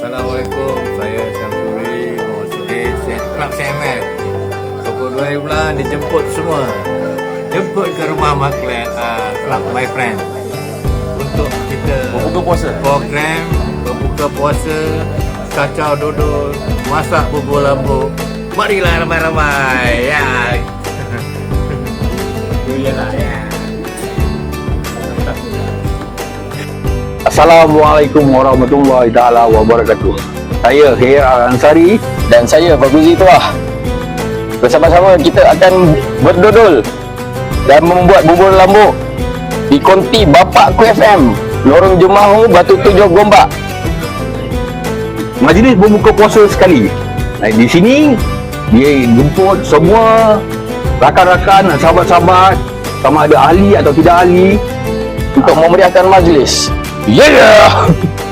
Assalamualaikum, saya Syamsuri Mewakili Set Club CMS Pukul 2 bulan dijemput semua. Jemput ke rumah Maklet uh, Club My Friend. Untuk kita Berbuka puasa? program berbuka puasa Kacau duduk, masak bubur lambuk. Marilah ramai-ramai Ya. Itu je lah ya. Assalamualaikum warahmatullahi taala wabarakatuh. Saya Khair Al-Ansari Dan saya Faguzi Tuah Bersama-sama kita akan berdodol Dan membuat bubur lambuk Di konti Bapakku FM Lorong Jemahu Batu Tujuh Gombak majlis berbuka puasa sekali. Nah, di sini dia jemput semua rakan-rakan, sahabat-sahabat sama ada ahli atau tidak ahli Untuk memeriahkan majlis Yeah!